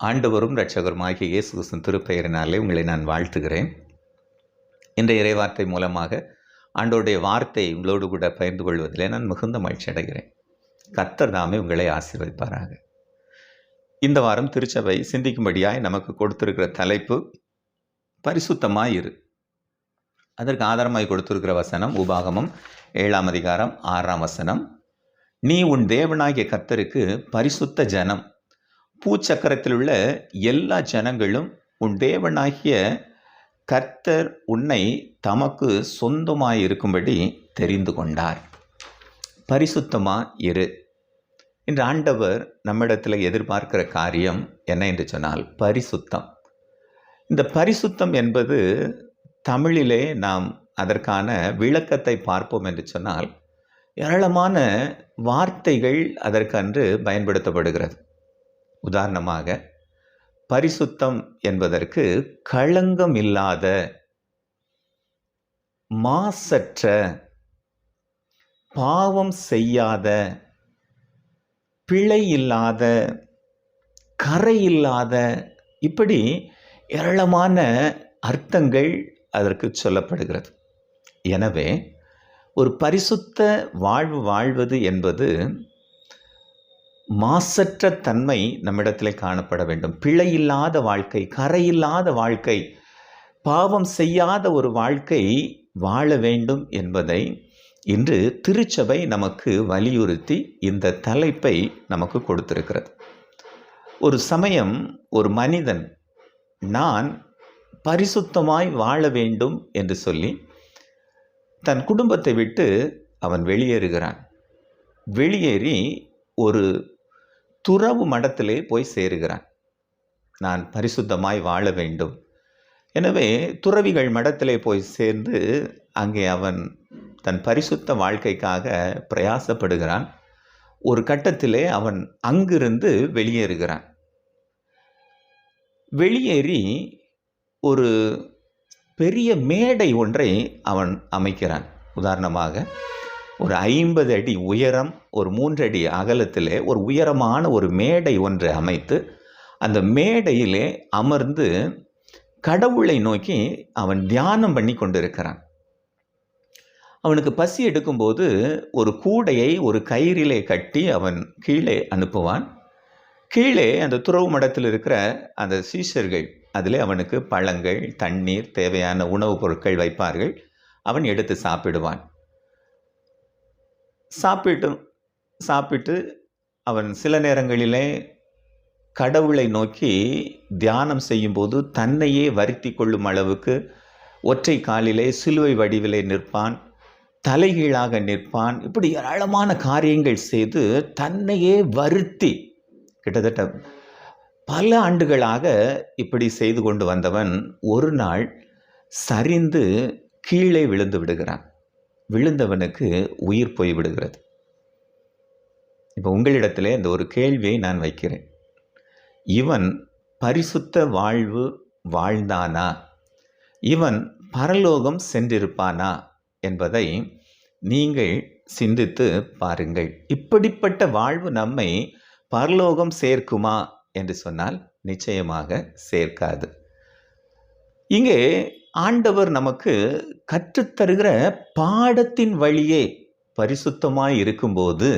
ஆண்டவரும் இரட்சகருமாகிய இயேசு கிறிஸ்தன் திருப்பெயரினாலே உங்களை நான் வாழ்த்துகிறேன். இன்றைய இறைவார்த்தை மூலமாக ஆண்டோருடைய வார்த்தை உங்களோடு கூட பகிர்ந்து கொள்வதிலே நான் மிகுந்த மகிழ்ச்சி அடைகிறேன். கர்த்தர் தாமே உங்களை ஆசீர்வதிப்பாராக. இந்த வாரம் திருச்சபை சிந்திக்கும்படியாய் நமக்கு கொடுத்திருக்கிற தலைப்பு பரிசுத்தமாக இரு. அதற்கு ஆதாரமாய் கொடுத்திருக்கிற வசனம் உபாகமம் ஏழாம் அதிகாரம் ஆறாம் வசனம். நீ உன் தேவனாகிய கத்தருக்கு பரிசுத்த ஜனம். பூச்சக்கரத்தில் உள்ள எல்லா ஜனங்களும் உன் தேவனாகிய கர்த்தர் உன்னை தமக்கு சொந்தமாக இருக்கும்படி தெரிந்து கொண்டார். பரிசுத்தமாக இரு. இன்று ஆண்டவர் நம்மிடத்தில் எதிர்பார்க்கிற காரியம் என்ன என்று சொன்னால் பரிசுத்தம். இந்த பரிசுத்தம் என்பது தமிழிலே நாம் அதற்கான விளக்கத்தை பார்ப்போம் என்று சொன்னால் ஏராளமான வார்த்தைகள் அதற்கன்று பயன்படுத்தப்படுகிறது. உதாரணமாக பரிசுத்தம் என்பதற்கு களங்கம் இல்லாத மாசற்ற பாவம் செய்யாத பிழை இல்லாத கரை இல்லாத இப்படி ஏராளமான அர்த்தங்கள் அதற்கு சொல்லப்படுகிறது. எனவே ஒரு பரிசுத்த வாழ்வு வாழ்வது என்பது மாசற்ற தன்மை நம்மிடத்தில் காணப்பட வேண்டும். பிழை இல்லாத வாழ்க்கை கரையில்லாத வாழ்க்கை பாவம் செய்யாத ஒரு வாழ்க்கை வாழ வேண்டும் என்பதை இன்று திருச்சபை நமக்கு வலியுறுத்தி இந்த தலைப்பை நமக்கு கொடுத்திருக்கிறது. ஒரு சமயம் ஒரு மனிதன் நான் பரிசுத்தமாய் வாழ வேண்டும் என்று சொல்லி தன் குடும்பத்தை விட்டு அவன் வெளியேறுகிறான். வெளியேறி ஒரு துறவு மடத்திலே போய் சேருகிறான். நான் பரிசுத்தமாய் வாழ வேண்டும். எனவே துறவிகள் மடத்திலே போய் சேர்ந்து அங்கே அவன் தன் பரிசுத்த வாழ்க்கைக்காக பிரயாசப்படுகிறான். ஒரு கட்டத்திலே அவன் அங்கிருந்து வெளியேறுகிறான். வெளியேறி ஒரு பெரிய மேடை ஒன்றை அவன் அமைக்கிறான். உதாரணமாக ஒரு ஐம்பது அடி உயரம் ஒரு மூன்று அடி அகலத்திலே ஒரு உயரமான ஒரு மேடை ஒன்றை அமைத்து அந்த மேடையிலே அமர்ந்து கடவுளை நோக்கி அவன் தியானம் பண்ணி கொண்டிருக்கிறான். அவனுக்கு பசி எடுக்கும்போது ஒரு கூடையை ஒரு கயிறிலே கட்டி அவன் கீழே அனுப்புவான். கீழே அந்த துறவு மடத்தில் இருக்கிற அந்த சீஷர்கள் அதில் அவனுக்கு பழங்கள் தண்ணீர் தேவையான உணவுப் பொருட்கள் வைப்பார்கள். அவன் எடுத்து சாப்பிடுவான். சாப்பிட்டு சாப்பிட்டு அவன் சில நேரங்களிலே கடவுளை நோக்கி தியானம் செய்யும்போது தன்னையே வருத்தி கொள்ளும் அளவுக்கு ஒற்றை காலிலே சிலுவை வடிவிலே நிற்பான் தலைகீழாக நிற்பான் இப்படி ஏராளமான காரியங்கள் செய்து தன்னையே வருத்தி கிட்டத்தட்ட பல ஆண்டுகளாக இப்படி செய்து கொண்டு வந்தவன் ஒரு நாள் சரிந்து கீழே விழுந்து விடுகிறான். விழுந்தவனுக்கு உயிர் போய் விடுகிறது. இப்போ உங்களிடத்திலே இந்த ஒரு கேள்வியை நான் வைக்கிறேன். இவன் பரிசுத்த வாழ்வு வாழ்ந்தானா? இவன் பரலோகம் சென்றிருப்பானா? என்பதை நீங்கள் சிந்தித்து பாருங்கள். இப்படிப்பட்ட வாழ்வு நம்மை பரலோகம் சேர்க்குமா? என்று சொன்னால் நிச்சயமாக சேர்க்காது. இங்கே ஆண்டவர் நமக்கு கற்றுத்தருகிற பாடத்தின் வழியே பரிசுத்தமாய் இருக்கும்போது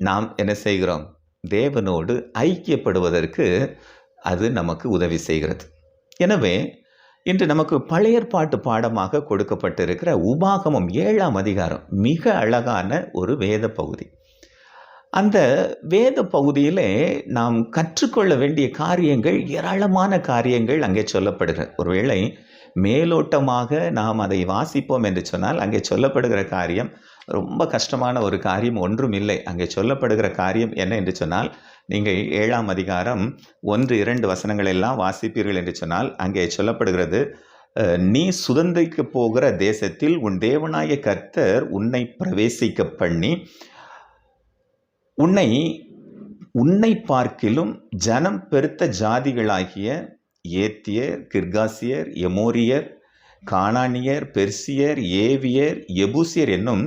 நாம் என்ன செய்கிறோம்? தேவனோடு ஐக்கியப்படுவதற்கு அது நமக்கு உதவி செய்கிறது. எனவே இன்று நமக்கு பழையற்பாட்டு பாடமாக கொடுக்கப்பட்டிருக்கிற உபாகமம் ஏழாம் அதிகாரம் மிக அழகான ஒரு வேத பகுதி. அந்த வேத பகுதியிலே நாம் கற்றுக்கொள்ள வேண்டிய காரியங்கள் ஏராளமான காரியங்கள் அங்கே சொல்லப்படுகிறது. ஒருவேளை மேலோட்டமாக நாம் அதை வாசிப்போம் என்று சொன்னால் அங்கே சொல்லப்படுகிற காரியம் ரொம்ப கஷ்டமான ஒரு காரியம் ஒன்றும் இல்லை. அங்கே சொல்லப்படுகிற காரியம் என்ன என்று சொன்னால் நீங்கள் ஏழாம் அதிகாரம் ஒன்று இரண்டு வசனங்கள் எல்லாம் வாசிப்பீர்கள் என்று சொன்னால் அங்கே சொல்லப்படுகிறது நீ சுதந்திரிக்க போகிற தேசத்தில் உன் தேவனாய கர்த்தர் உன்னை பிரவேசிக்க பண்ணி உன்னை உன்னை பார்க்கிலும் ஜனம் பெருத்த ஜாதிகளாகிய ஏத்தியர் கிர்காசியர் எமோரியர் கானானியர் பெர்சியர் ஏவியர் எபூசியர் என்னும்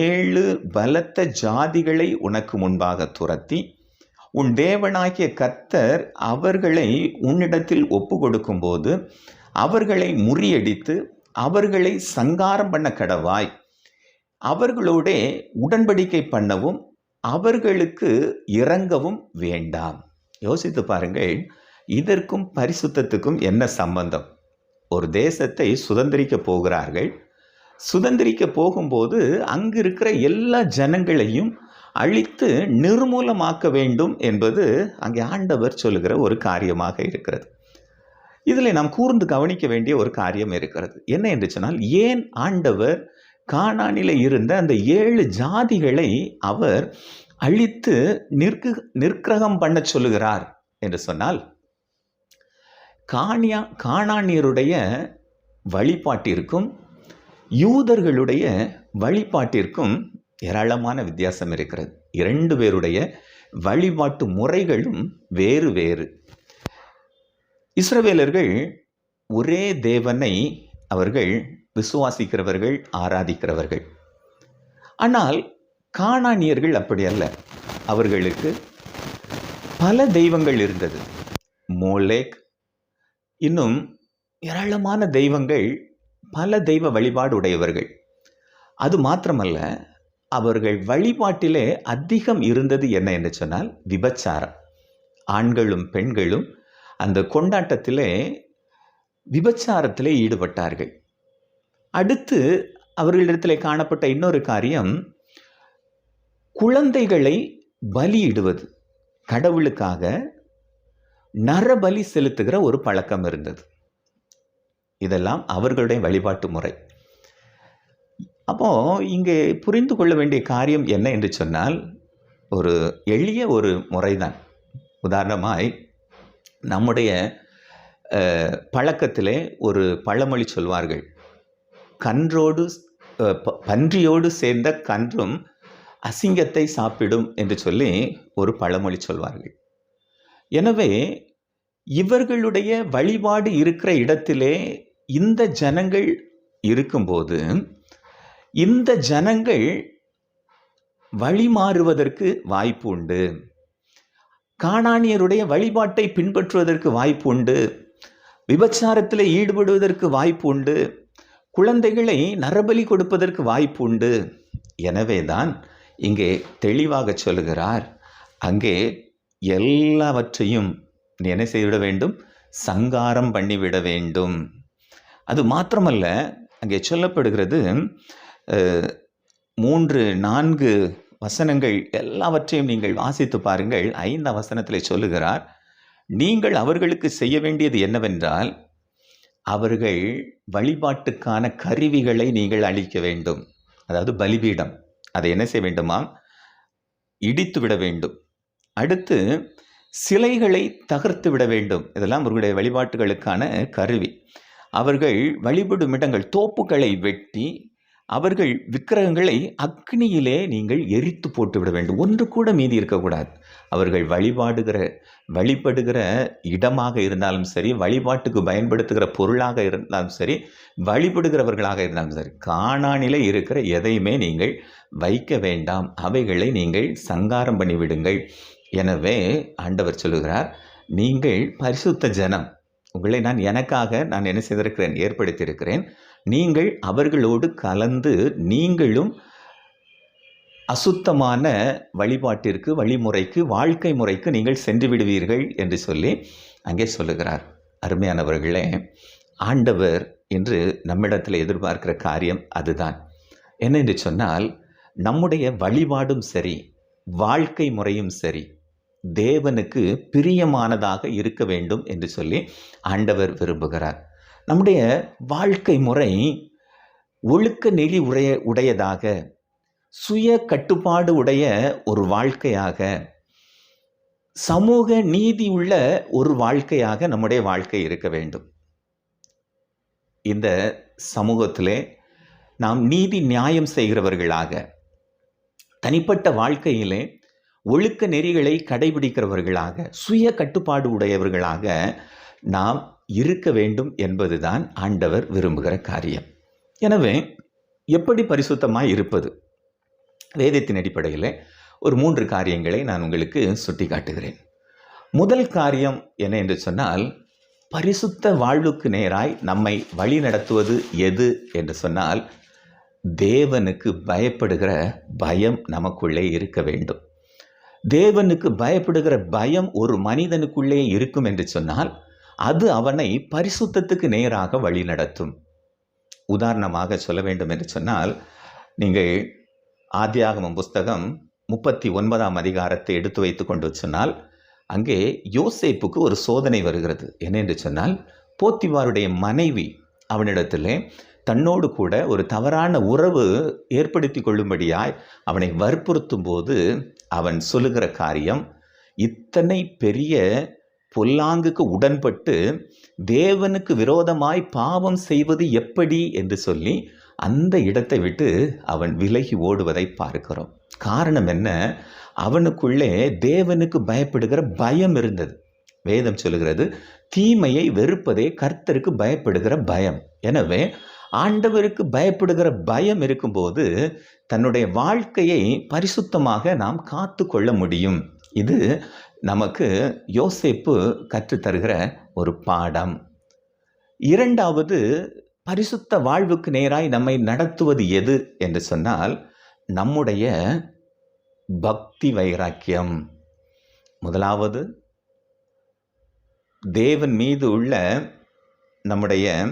ஏழு பலத்த ஜாதிகளை உனக்கு முன்பாக துரத்தி உன் தேவனாகிய கத்தர் அவர்களை உன்னிடத்தில் ஒப்பு கொடுக்கும்போது அவர்களை முறியடித்து அவர்களை சங்காரம் பண்ண கடவாய். அவர்களோடே உடன்படிக்கை பண்ணவும் அவர்களுக்கு இறங்கவும் வேண்டாம். யோசித்து பாருங்கள் இதற்கும் பரிசுத்தத்துக்கும் என்ன சம்பந்தம்? ஒரு தேசத்தை சுதந்திரிக்க போகிறார்கள். சுதந்திரிக்க போகும்போது அங்கு இருக்கிற எல்லா ஜனங்களையும் அழித்து நிர்மூலமாக்க வேண்டும் என்பது அங்கே ஆண்டவர் சொல்லுகிற ஒரு காரியமாக இருக்கிறது. இதில் நாம் கூர்ந்து கவனிக்க வேண்டிய ஒரு காரியம் இருக்கிறது. என்ன என்று சொன்னால் ஏன் ஆண்டவர் காணானில் இருந்த அந்த ஏழு ஜாதிகளை அவர் அழித்து நிற்கு நிற்கிரகம் பண்ண சொல்லுகிறார் என்று சொன்னால் காணியா காணானியருடைய வழிபாட்டிற்கும் யூதர்களுடைய வழிபாட்டிற்கும் ஏராளமான வித்தியாசம் இருக்கிறது. இரண்டு பேருடைய வழிபாட்டு முறைகளும் வேறு வேறு. இஸ்ரவேலர்கள் ஒரே தேவனை அவர்கள் விசுவாசிக்கிறவர்கள் ஆராதிக்கிறவர்கள். ஆனால் காணானியர்கள் அப்படி அல்ல. அவர்களுக்கு பல தெய்வங்கள் இருந்தது. மோலேக் இன்னும் ஏராளமான தெய்வங்கள் பல தெய்வ வழிபாடு உடையவர்கள். அது மாத்திரமல்ல அவர்கள் வழிபாட்டிலே அதிகம் இருந்தது என்ன என்று சொன்னால் விபச்சாரம். ஆண்களும் பெண்களும் அந்த கொண்டாட்டத்திலே விபச்சாரத்திலே ஈடுபட்டார்கள். அடுத்து அவர்களிடத்திலே காணப்பட்ட இன்னொரு காரியம் குழந்தைகளை பலியிடுவது. கடவுளுக்காக நரபலி செலுத்துகிற ஒரு பழக்கம் இருந்தது. இதெல்லாம் அவர்களுடைய வழிபாட்டு முறை. அப்போ இங்கே புரிந்து கொள்ள வேண்டிய காரியம் என்ன என்று சொன்னால் ஒரு எளிய ஒரு முறைதான். உதாரணமாய் நம்முடைய பழக்கத்திலே ஒரு பழமொழி சொல்வார்கள். கன்றோடு ப- பன்றியோடு சேர்ந்த கன்றும் அசிங்கத்தை சாப்பிடும் என்று சொல்லி ஒரு பழமொழி சொல்வார்கள். எனவே இவர்களுடைய வழிபாடு இருக்கிற இடத்திலே இந்த ஜனங்கள் இருக்கும்போது இந்த ஜனங்கள் வழிமாறுவதற்கு வாய்ப்பு உண்டு. காணானியருடைய வழிபாட்டை பின்பற்றுவதற்கு வாய்ப்பு உண்டு. விபச்சாரத்தில் ஈடுபடுவதற்கு வாய்ப்பு உண்டு. குழந்தைகளை நரபலி கொடுப்பதற்கு வாய்ப்பு உண்டு. எனவேதான் இங்கே தெளிவாக சொல்லுகிறார். அங்கே எல்லாவற்றையும் என்ன செய்துவிட வேண்டும் சங்காரம் பண்ணிவிட வேண்டும். அது மாத்திரமல்ல அங்கே சொல்லப்படுகிறது மூன்று நான்கு வசனங்கள் எல்லாவற்றையும் நீங்கள் வாசித்து பாருங்கள். ஐந்தாம் வசனத்தில் சொல்லுகிறார் நீங்கள் அவர்களுக்கு செய்ய வேண்டியது என்னவென்றால் அவர்கள் வழிபாட்டுக்கான கருவிகளை நீங்கள் அளிக்க வேண்டும். அதாவது பலிபீடம். அதை என்ன செய்ய வேண்டுமாம்? இடித்து விட வேண்டும். அடுத்து சிலைகளை தகர்த்து விட வேண்டும். இதெல்லாம் அவர்களுடைய வழிபாட்டுகளுக்கான கருவி. அவர்கள் வழிபடும் இடங்கள் தோப்புகளை வெட்டி அவர்கள் விக்கிரகங்களை அக்னியிலே நீங்கள் எரித்து போட்டு விட வேண்டும். ஒன்று கூட மீதி இருக்கக்கூடாது. அவர்கள் வழிபாடுகிற வழிபடுகிற இடமாக இருந்தாலும் சரி வழிபாட்டுக்கு பயன்படுத்துகிற பொருளாக இருந்தாலும் சரி வழிபடுகிறவர்களாக இருந்தாலும் சரி காணானிலே இருக்கிற எதையுமே நீங்கள் வைக்க வேண்டாம். அவைகளை நீங்கள் சங்காரம் பண்ணிவிடுங்கள். எனவே ஆண்டவர் சொல்லுகிறார் நீங்கள் பரிசுத்த ஜனம். உங்களை நான் எனக்காக நான் என்ன செய்திருக்கிறேன்? ஏற்படுத்தியிருக்கிறேன். நீங்கள் அவர்களோடு கலந்து நீங்களும் அசுத்தமான வழிபாட்டிற்கு வழிமுறைக்கு வாழ்க்கை முறைக்கு நீங்கள் சென்று விடுவீர்கள் என்று சொல்லி அங்கே சொல்லுகிறார். அருமையானவர்களே ஆண்டவர் என்று நம்மிடத்தில் எதிர்பார்க்கிற காரியம் அதுதான். என்ன என்று சொன்னால் நம்முடைய வழிபாடும் சரி வாழ்க்கை முறையும் சரி தேவனுக்கு பிரியமானதாக இருக்க வேண்டும் என்று சொல்லி ஆண்டவர் விரும்புகிறார். நம்முடைய வாழ்க்கை முறை ஒழுக்க நெறி உடைய உடையதாக சுய கட்டுப்பாடு உடைய ஒரு வாழ்க்கையாக சமூக நீதி உள்ள ஒரு வாழ்க்கையாக நம்முடைய வாழ்க்கை இருக்க வேண்டும். இந்த சமூகத்திலே நாம் நீதி நியாயம் செய்கிறவர்களாக தனிப்பட்ட வாழ்க்கையிலே ஒழுக்க நெறிகளை கடைபிடிக்கிறவர்களாக சுய கட்டுப்பாடு உடையவர்களாக நாம் இருக்க வேண்டும் என்பதுதான் ஆண்டவர் விரும்புகிற காரியம். எனவே எப்படி பரிசுத்தமாக இருப்பது? வேதத்தின் அடிப்படையில் ஒரு மூன்று காரியங்களை நான் உங்களுக்கு சுட்டி காட்டுகிறேன் முதல் காரியம் என்ன என்று சொன்னால் பரிசுத்த வாழ்வுக்கு நேராய் நம்மை வழி நடத்துவது எது என்று சொன்னால் தேவனுக்கு பயப்படுகிற பயம் நமக்குள்ளே இருக்க வேண்டும். தேவனுக்கு பயப்படுகிற பயம் ஒரு மனிதனுக்குள்ளே இருக்கும் என்று சொன்னால் அது அவனை பரிசுத்தத்துக்கு நேராக வழிநடத்தும் உதாரணமாக சொல்ல வேண்டும் என்று சொன்னால் நீங்கள் ஆத்தியாகமம் புஸ்தகம் முப்பத்தி ஒன்பதாம் அதிகாரத்தை எடுத்து வைத்து கொண்டு சொன்னால் அங்கே யோசேப்புக்கு ஒரு சோதனை வருகிறது. என்ன என்று சொன்னால் போத்திவாருடைய மனைவி அவனிடத்தில் தன்னோடு கூட ஒரு தவறான உறவு ஏற்படுத்தி கொள்ளும்படியாய் அவனை வற்புறுத்தும் போது அவன் சொல்லுகிற காரியம் இத்தனை பெரிய பொல்லாங்குக்கு உடன்பட்டு தேவனுக்கு விரோதமாய் பாவம் செய்வது எப்படி என்று சொல்லி அந்த இடத்தை விட்டு அவன் விலகி ஓடுவதை பார்க்கிறோம். காரணம் என்ன? அவனுக்குள்ளே தேவனுக்கு பயப்படுகிற பயம் இருந்தது. வேதம் சொல்லுகிறது தீமையை வெறுப்பதே கர்த்தருக்கு பயப்படுகிற பயம். எனவே ஆண்டவருக்கு பயப்படுகிற பயம் இருக்கும்போது தன்னுடைய வாழ்க்கையை பரிசுத்தமாக நாம் காத்து கொள்ள முடியும். இது நமக்கு யோசிப்பு கற்றுத்தருகிற ஒரு பாடம். இரண்டாவது பரிசுத்த வாழ்வுக்கு நேராய் நம்மை நடத்துவது எது என்று சொன்னால் நம்முடைய பக்தி வைராக்கியம். முதலாவது தேவன் மீது உள்ள நம்முடைய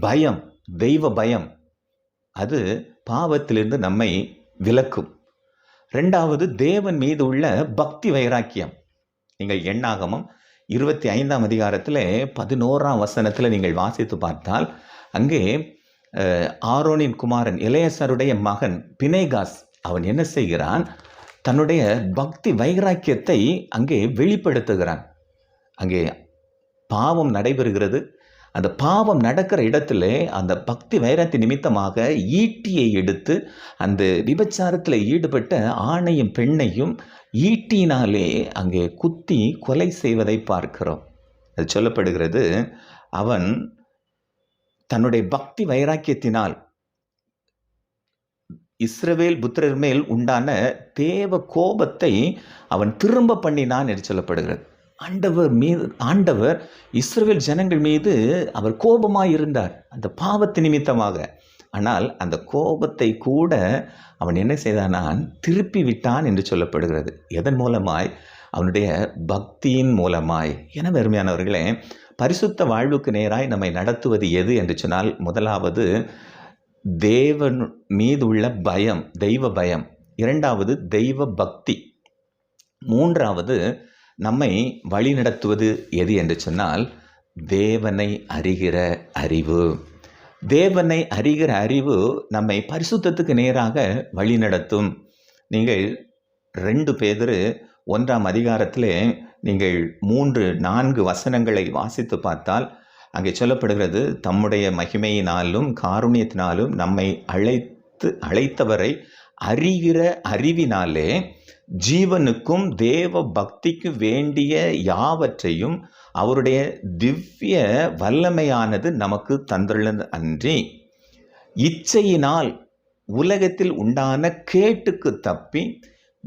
பயம். தெய்வ பயம். அது பாவத்திலிருந்து நம்மை விலக்கும். ரெண்டாவது தேவன் மீது உள்ள பக்தி வைராக்கியம். நீங்கள் எண்ணாகமம் இருபத்தி ஐந்தாம் அதிகாரத்தில் பதினோராம் வசனத்தில் நீங்கள் வாசித்து பார்த்தால் அங்கே ஆரோனின் குமாரன் இளையசருடைய மகன் பினேகாஸ் அவன் என்ன செய்கிறான்? தன்னுடைய பக்தி வைராக்கியத்தை அங்கே வெளிப்படுத்துகிறான். அங்கே பாவம் நடைபெறுகிறது. அந்த பாவம் நடக்கிற இடத்துல அந்த பக்தி வைரத்தின் நிமித்தமாக ஈட்டியை எடுத்து அந்த விபச்சாரத்தில் ஈடுபட்ட ஆணையும் பெண்ணையும் ஈட்டினாலே அங்கே குத்தி கொலை செய்வதை பார்க்கிறோம். அது சொல்லப்படுகிறது அவன் தன்னுடைய பக்தி வைராக்கியத்தினால் இஸ்ரவேல் புத்திரர் மேல் உண்டான தேவ கோபத்தை அவன் திரும்ப பண்ணினான் என்று சொல்லப்படுகிறது. ஆண்டவர் மீது ஆண்டவர் இஸ்ரேல் ஜனங்கள் மீது அவர் கோபமாக இருந்தார் அந்த பாவத்து நிமித்தமாக. ஆனால் அந்த கோபத்தை கூட அவன் என்ன செய்தானான் திருப்பி விட்டான் என்று சொல்லப்படுகிறது. எதன் மூலமாய்? அவனுடைய பக்தியின் மூலமாய். என வெறுமையானவர்களே பரிசுத்த வாழ்வுக்கு நேராய் நம்மை நடத்துவது எது என்று சொன்னால் முதலாவது தேவன் மீது உள்ள பயம் தெய்வ பயம். இரண்டாவது தெய்வ பக்தி. மூன்றாவது நம்மை வழிநடத்துவது எது என்று சொன்னால் தேவனை அறிகிற அறிவு. தேவனை அறிகிற அறிவு நம்மை பரிசுத்தத்துக்கு நேராக வழிநடத்தும் நீங்கள் ரெண்டு பேதரு ஒன்றாம் அதிகாரத்திலே நீங்கள் மூன்று நான்கு வசனங்களை வாசித்து பார்த்தால் அங்கே சொல்லப்படுகிறது தம்முடைய மகிமையினாலும் காருண்யத்தினாலும் நம்மை அழைத்து அழைத்தவரை அறிகிற அறிவினாலே ஜீவனுக்கும் தேவ பக்திக்கு வேண்டிய யாவற்றையும் அவருடைய திவ்ய வல்லமையானது நமக்கு தந்துள்ளது அன்றி. இச்சையினால் உலகத்தில் உண்டான கேட்டுக்கு தப்பி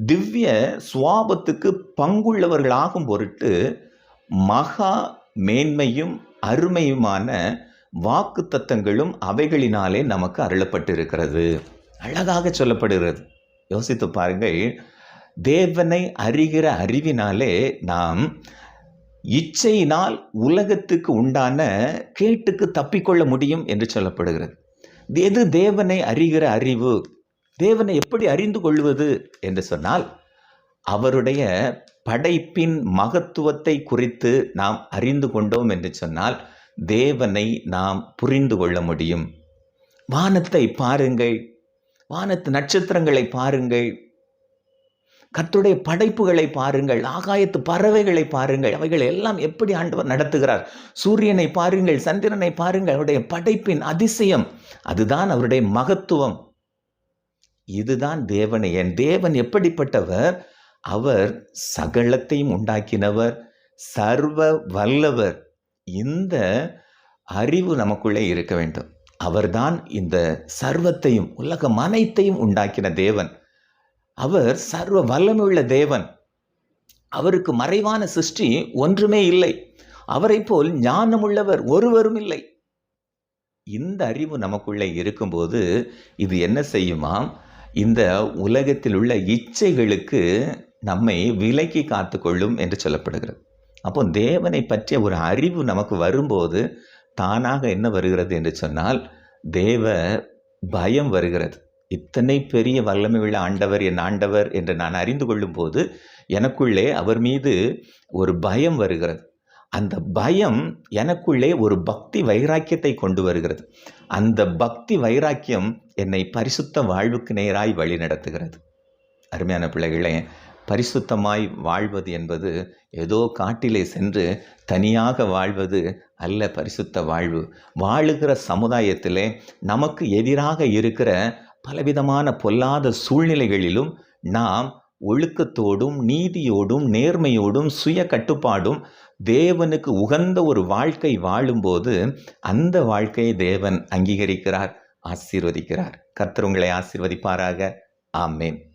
திவ்ய சுவாபத்துக்கு பங்குள்ளவர்களாகும் பொருட்டு மகா மேன்மையும் அருமையுமான வாக்கு தத்தங்களும் அவைகளினாலே நமக்கு அருளப்பட்டிருக்கிறது. அழகாக சொல்லப்படுகிறது. யோசித்து பாருங்கள். தேவனை அறிகிற அறிவினாலே நாம் இச்சையினால் உலகத்துக்கு உண்டான கேட்டுக்கு தப்பிக்கொள்ள முடியும் என்று சொல்லப்படுகிறது. எது தேவனை அறிகிற அறிவு? தேவனை எப்படி அறிந்து கொள்வது என்று சொன்னால் அவருடைய படைப்பின் மகத்துவத்தை குறித்து நாம் அறிந்து கொண்டோம் என்று சொன்னால் தேவனை நாம் புரிந்து கொள்ள முடியும். வானத்தை பாருங்கள். வானத்து நட்சத்திரங்களை பாருங்கள். கர்த்தருடைய படைப்புகளை பாருங்கள் ஆகாயத்து பறவைகளை பாருங்கள். அவைகள் எல்லாம் எப்படி ஆண்டவர் நடத்துகிறார்? சூரியனை பாருங்கள் சந்திரனை பாருங்கள். அவருடைய படைப்பின் அதிசயம் அதுதான் அவருடைய மகத்துவம். இதுதான் தேவனை என் தேவன் எப்படிப்பட்டவர்? அவர் சகலத்தையும் உண்டாக்கினவர் சர்வ வல்லவர். இந்த அறிவு நமக்குள்ளே இருக்க வேண்டும். அவர்தான் இந்த சர்வத்தையும் உலகம் அனைத்தையும் உண்டாக்கின தேவன். அவர் சர்வ வல்லமையுள்ள தேவன். அவருக்கு மறைவான சிருஷ்டி ஒன்றுமே இல்லை. அவரை போல் ஞானமுள்ளவர் ஒருவரும் இல்லை. இந்த அறிவு நமக்குள்ளே இருக்கும்போது இது என்ன செய்யுமா? இந்த உலகத்தில் உள்ள இச்சைகளுக்கு நம்மை விலக்கி காத்துக்கொள்ளும் என்று சொல்லப்படுகிறது. அப்போ தேவனை பற்றிய ஒரு அறிவு நமக்கு வரும்போது தானாக என்ன வருகிறது என்று சொன்னால் தேவ பயம் வருகிறது. இத்தனை பெரிய வல்லமை உள்ள ஆண்டவர் என் ஆண்டவர் என்று நான் அறிந்து கொள்ளும்போது எனக்குள்ளே அவர் மீது ஒரு பயம் வருகிறது. அந்த பயம் எனக்குள்ளே ஒரு பக்தி வைராக்கியத்தை கொண்டு வருகிறது. அந்த பக்தி வைராக்கியம் என்னை பரிசுத்த வாழ்வுக்கு நேராய் வழி நடத்துகிறது. அருமையான பிள்ளைகளே பரிசுத்தமாய் வாழ்வது என்பது ஏதோ காட்டிலே சென்று தனியாக வாழ்வது அல்ல பரிசுத்த வாழ்வு. வாழுகிற சமுதாயத்திலே நமக்கு எதிராக இருக்கிற பலவிதமான பொல்லாத சூழ்நிலைகளிலும் நாம் ஒழுக்கத்தோடும் நீதியோடும் நேர்மையோடும் சுய கட்டுப்பாடும் தேவனுக்கு உகந்த ஒரு வாழ்க்கை வாழும்போது அந்த வாழ்க்கையை தேவன் அங்கீகரிக்கிறார் ஆசீர்வதிக்கிறார். கர்த்தர் உங்களை ஆசீர்வதிப்பாராக. ஆமேன்.